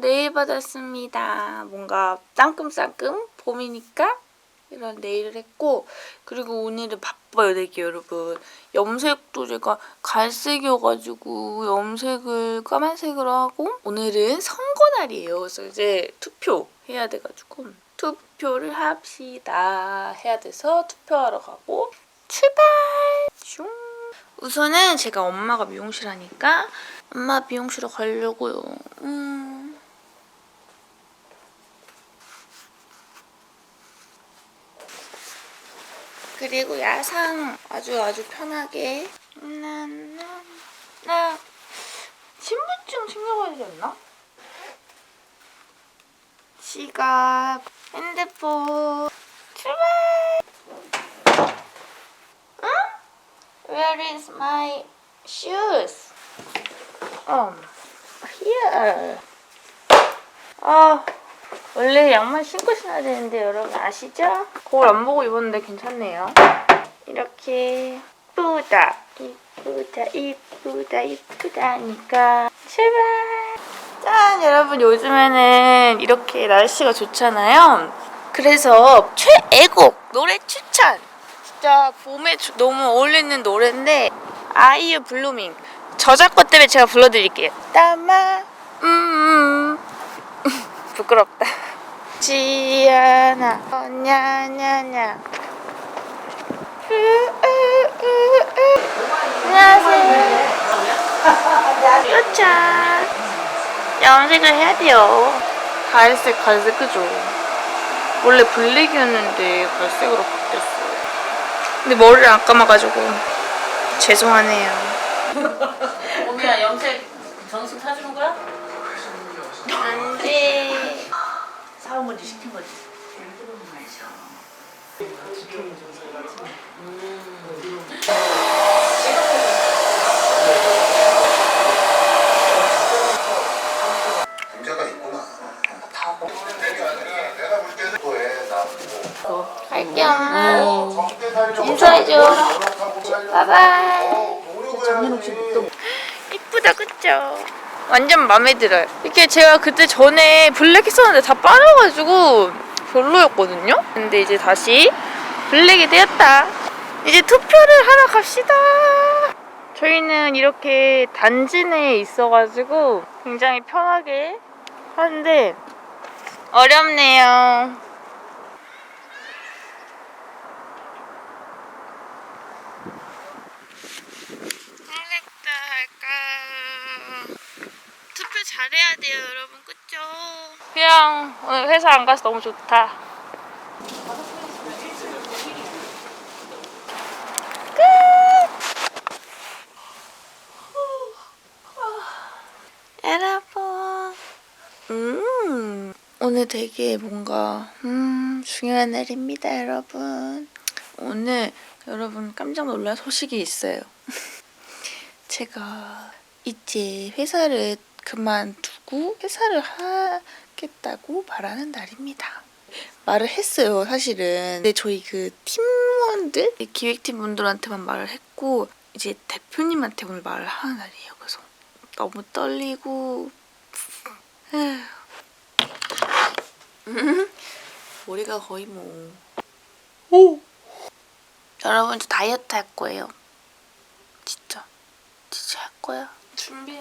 네일 받았습니다. 뭔가 땅끔땅끔 봄이니까 이런 네일을 했고 그리고 오늘은 바빠요 되게 여러분. 염색도 제가 갈색이어가지고 염색을 까만색으로 하고 오늘은 선거날이에요. 그래서 이제 투표 해야 돼가지고 투표를 합시다 해야 돼서 투표하러 가고 출발! 슝. 우선은 제가 엄마가 미용실 하니까 엄마 미용실에 가려고요. 음. 그리고 야상 아주 아주 편하게 나나 나 신분증 챙겨가야 되지 않나? 지갑, 핸드폰 출발! 응? Where is my shoes? Um, here. 아, 원래 양말 신고 신어야 되는데 여러분 아시죠? 거울 안 보고 입었는데 괜찮네요. 이렇게 이쁘다, 이쁘다, 이쁘다, 이쁘다니까 출발. 짠, 여러분 요즘에는 이렇게 날씨가 좋잖아요. 그래서 최애곡 노래 추천. 진짜 봄에 주- 너무 어울리는 노래인데 아이유 블루밍 저작권 때문에 제가 불러드릴게요. 따마 음 부끄럽다. 지아나 어, 냐냐냐 안녕하세요. 도착. 염색을 해야 돼요. 갈색 갈색 그죠? 원래 블랙이었는데 갈색으로 바뀌었어요. 근데 머리를 안 감아가지고 죄송하네요. 오미야 염색 정수 타주는 거야? 안돼. 사온 건지 시킨 거지? 문제가 있구나. 내가 볼 때는 또해 나고 갈게 엄마. 인사해줘. 바이바이. 이쁘다 그쵸? 완전 마음에 들어요. 이렇게 제가 그때 전에 블랙 했었는데 다 빠져가지고 별로였거든요. 근데 이제 다시 블랙이 되었다. 이제 투표를 하러 갑시다. 저희는 이렇게 단지 내에 있어가지고 굉장히 편하게 하는데 어렵네요. 할까 할까 투표 잘해야 돼요 여러분. 그쵸? 그냥 오늘 회사 안 가서 너무 좋다. 끝! 여러분. 음 오늘 되게 뭔가 음 중요한 날입니다 여러분. 오늘 여러분 깜짝 놀랄 소식이 있어요. 제가 이제 회사를 그만두고 회사를 하겠다고 말하는 날입니다. 말을 했어요, 사실은. 근데 저희 그 팀원들, 기획팀 분들한테만 말을 했고, 이제 대표님한테 오늘 말을 하는 날이에요. 그래서 너무 떨리고. 음, 머리가 거의 뭐. 오! 여러분, 저 다이어트 할 거예요. 진짜. 진짜 할 거야. 준비해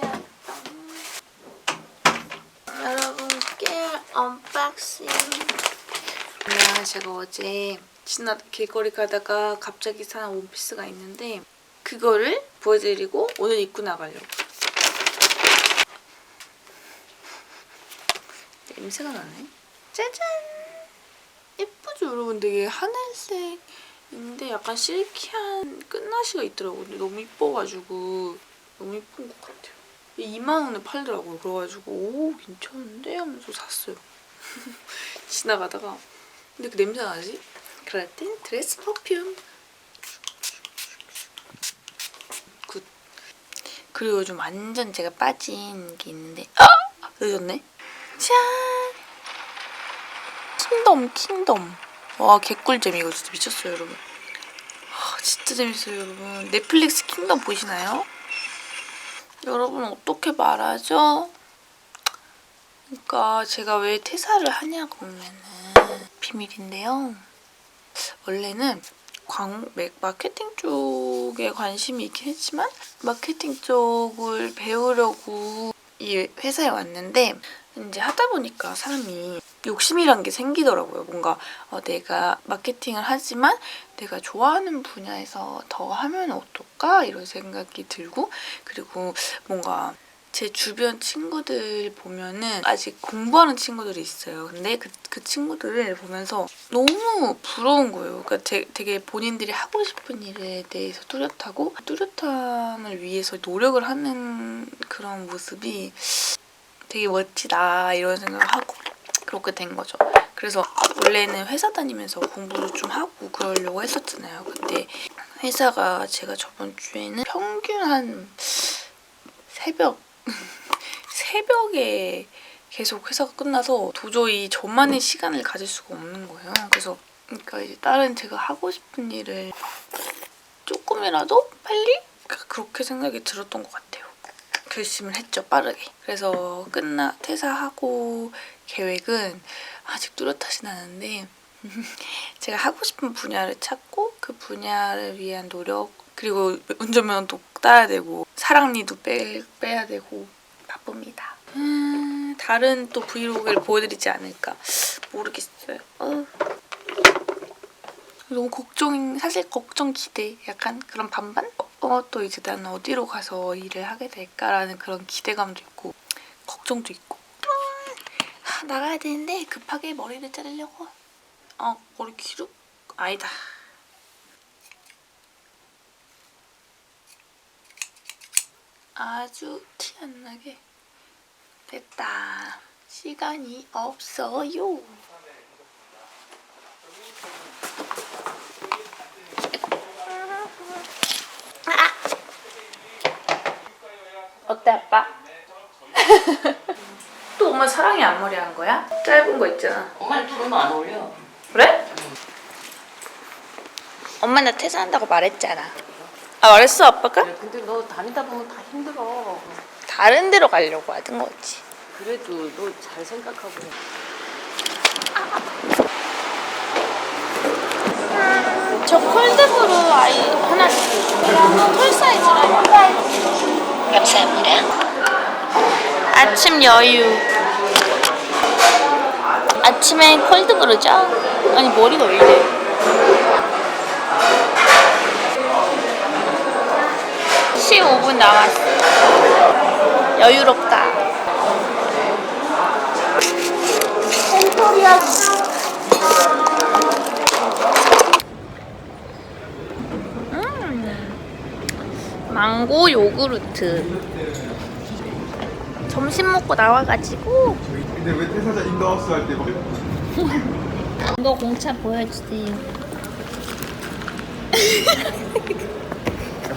깨 언박싱. 그냥 제가 어제 지나 길거리 가다가 갑자기 산 원피스가 있는데 그거를 보여드리고 오늘 입고 나가려고. 냄새가 나네. 짜잔! 예쁘죠, 여러분? 되게 하늘색인데 약간 실키한 끝나시가 있더라고요. 근데 너무 이뻐가지고 너무 이쁜 것 같아요. 2만 원에 팔더라고요. 그래가지고 오 괜찮은데 하면서 샀어요. 지나가다가 근데 그 냄새 나지? 땐 드레스 퍼퓸. 굿. 그리고 요즘 완전 제가 빠진 게 있는데 아! 늦었네. 짠! 킹덤 킹덤. 와 개꿀잼 이거 진짜 미쳤어요 여러분. 아, 진짜 재밌어요 여러분. 넷플릭스 킹덤 보시나요? 여러분 어떻게 말하죠? 그러니까 제가 왜 퇴사를 하냐고 하면은 비밀인데요. 원래는 광, 맥- 마케팅 쪽에 관심이 있긴 했지만 마케팅 쪽을 배우려고 이 회사에 왔는데 이제 하다 보니까 사람이 욕심이란 게 생기더라고요. 뭔가 어, 내가 마케팅을 하지만 내가 좋아하는 분야에서 더 하면 어떨까 이런 생각이 들고 그리고 뭔가 제 주변 친구들 보면은 아직 공부하는 친구들이 있어요. 근데 그, 그 친구들을 보면서 너무 부러운 거예요. 그러니까 되, 되게 본인들이 하고 싶은 일에 대해서 뚜렷하고 뚜렷함을 위해서 노력을 하는 그런 모습이 되게 멋지다 이런 생각을 하고 그렇게 된 거죠. 그래서 원래는 회사 다니면서 공부를 좀 하고 그러려고 했었잖아요. 근데 회사가 제가 저번 주에는 평균 한 새벽 새벽에 계속 회사가 끝나서 도저히 저만의 시간을 가질 수가 없는 거예요. 그래서 그러니까 이제 다른 제가 하고 싶은 일을 조금이라도 빨리 그렇게 생각이 들었던 것 같아요. 결심을 했죠 빠르게. 그래서 끝나 퇴사하고 계획은 아직 뚜렷하진 않은데 제가 하고 싶은 분야를 찾고 그 분야를 위한 노력 그리고 운전면허도 따야 되고 사랑니도 빼, 빼야 되고 바쁩니다. 음, 다른 또 브이로그를 보여드리지 않을까 모르겠어요. 어. 너무 걱정, 사실 걱정 기대, 약간 그런 반반? 어, 또 이제 나는 어디로 가서 일을 하게 될까라는 그런 기대감도 있고 걱정도 있고 아, 나가야 되는데 급하게 머리를 자르려고 어, 머리 기르? 아니다. 아주 티 안 나게 됐다. 시간이 없어요. 어때 아빠? 또 엄마 사랑이 앞머리 한 거야? 짧은 거 있잖아. 엄마는 두르면 안 어울려. 그래? 엄마 나 퇴사한다고 말했잖아. 아 말했어 아빠가? 그래, 근데 너 다니다 보면 다 힘들어. 다른 데로 가려고 하던 거지. 그래도 너 잘 생각하고. 저 콜드브루 아이 하나씩 톨 사이즈라요. 감사합니다. 아침 여유. 아침엔 콜드브루죠? 아니 머리가 왜 이래? (15분) 남았어 여유롭다 망고 요구르트. 점심 먹고 나와가지고. 근데 왜 퇴사자 인더하우스 할 때 막 이거 공차 보여주세요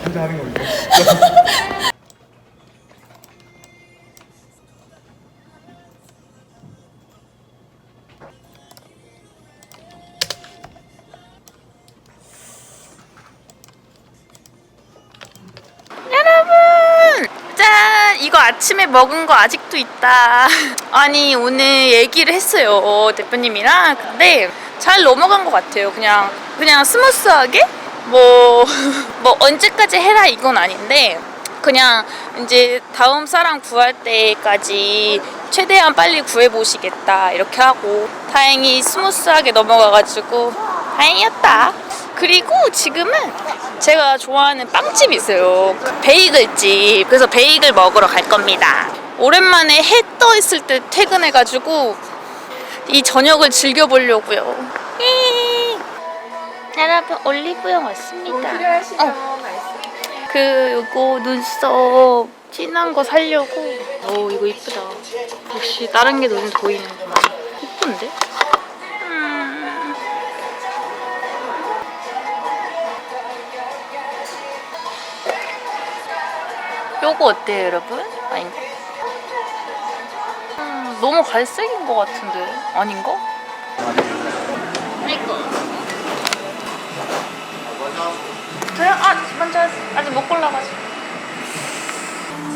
혼자 하는 거 이거? 아침에 먹은 거 아직도 있다. 아니, 오늘 얘기를 했어요. 대표님이랑. 근데 잘 넘어간 것 같아요. 그냥, 그냥 스무스하게? 뭐, 뭐, 언제까지 해라 이건 아닌데, 그냥 이제 다음 사람 구할 때까지 최대한 빨리 구해보시겠다. 이렇게 하고, 다행히 스무스하게 넘어가가지고, 다행이었다. 그리고 지금은 제가 좋아하는 빵집이 있어요. 그 베이글집. 그래서 베이글 먹으러 갈 겁니다. 오랜만에 해 떠 있을 때 퇴근해가지고 이 저녁을 즐겨보려고요. 예. 여러분 올리브영 왔습니다. 어. 그 요거 눈썹 진한 거 살려고. 오 이거 이쁘다. 역시 다른 게 눈에 보이는구만. 이쁜데? 요거 어때요, 여러분? 아닌가? 음, 너무 갈색인 것 같은데 아닌가? 아이고. 저요? 아, 먼저 아직 못 골라가지고.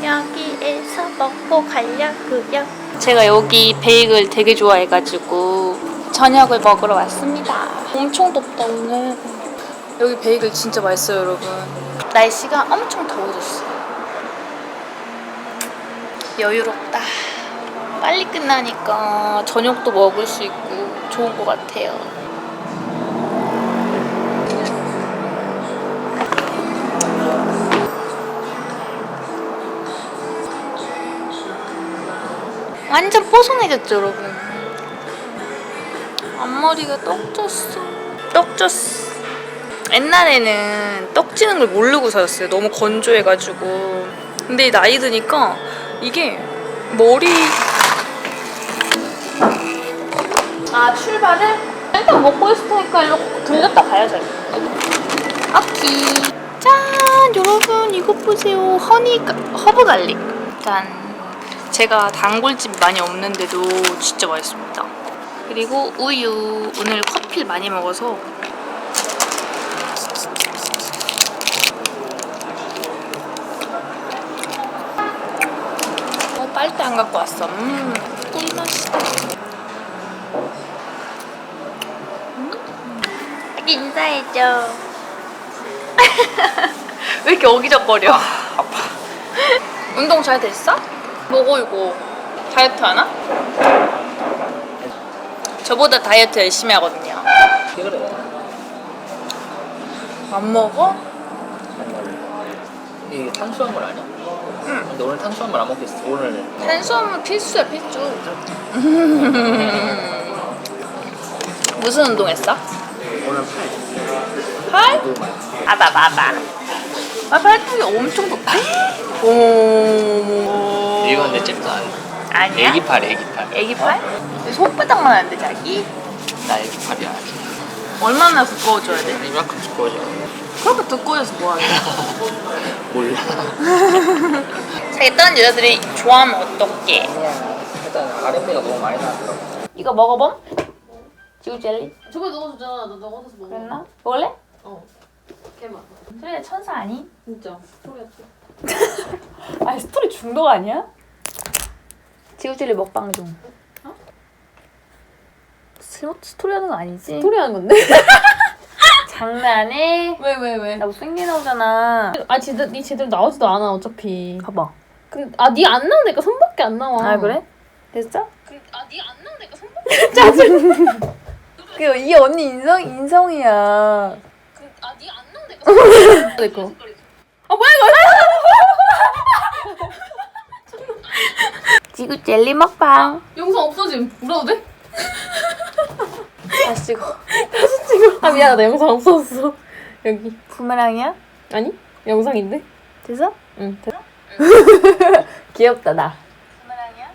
여기에서 먹고 가려고요. 제가 여기 베이글 되게 좋아해가지고 저녁을 먹으러 왔습니다. 엄청 덥다 오늘. 여기 베이글 진짜 맛있어요 여러분. 날씨가 엄청 더워졌어요. 여유롭다. 빨리 끝나니까 저녁도 먹을 수 있고 좋은 것 같아요. 완전 뽀송해졌죠, 여러분. 앞머리가 떡 졌어. 떡 졌어. 옛날에는 떡지는 걸 모르고 살았어요. 너무 건조해가지고. 근데 나이 드니까 이게 머리. 아, 출발을? 일단 먹고 있을 테니까 일로 들렸다 가야죠. 오케이. 짠! 여러분, 이것 보세요. 허니, 가- 허브 갈릭. 짠. 제가 단골집 많이 없는데도 진짜 맛있습니다. 그리고 우유. 오늘 커피를 많이 먹어서 안 갖고 왔어. 음, 꿀맛이다. 음. 인사해줘. 왜 이렇게 어기적거려? 아파. 운동 잘 됐어? 먹어 이거. 다이어트 하나? 저보다 다이어트 열심히 하거든요. 그래. 안 먹어? 이게 탄수화물 아니야? 응. 근데 오늘 탄수화물 안 먹겠어. 오늘 탄수화물 필수야 필수. 무슨 운동했어? 오늘 팔. 팔? 아봐 봐봐. 아 팔뚝이 엄청 높아. 오. 이거 근데 잽도 아니야. 아니야? 애기 팔, 애기 팔. 애기 팔? 손바닥만 하는데 자기? 나 애기 팔이야. 아직. 얼마나 두꺼워져야 돼? 이만큼 두꺼워져. 그렇게 두꺼워져서 뭐하냐? 몰라. 자기 다른 여자들이 좋아하면 어떡해? 일단 아랫배가 너무 많이 나더라고. 이거 먹어봄? 지구 젤리? 저번에 넣어줬잖아. 너 넣어서 먹어. 그랬나? 먹을래? 어. 개맛. 소리야 천사 아니? 진짜. 소리야. 아 스토리 중독 아니야? 지구 젤리 먹방 중. 어? 스- 스토리 하는 거 아니지? 소리 하는 건데? 장난해? 왜, 왜, 왜? 나 못생겨 나오잖아. 아, 제대로, 니 제대로 나오지도 않아, 어차피. 봐봐. 근데, 아, 니 안 나오니까 손밖에 안 나와. 아 그래? 됐어? 그, 아, 니 안 나오니까 손밖에 그이 언니 인성 인성이야. 그, 아, 니 안 나오니까 손밖에 내 거. 아, 뭐야, 지구 젤리 먹방. 이거? 영상 없어짐. 울어도 돼? 다시 찍어. 지금. 아, 미안하다. 영상 없어졌어. 여기. 부메랑이야? 아니? 영상인데? 됐어? 응, 됐어. 귀엽다 나. 부메랑이야?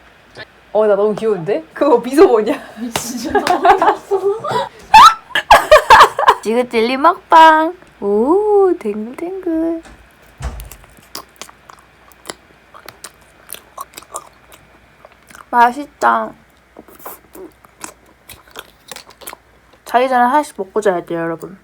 어 나 너무 귀여운데? 그거 미소 뭐냐? 진짜. 지구 젤리 먹방. 오 댕글댕글. 맛있다. 자기 전에 하나씩 먹고 자야 돼요, 여러분. 음.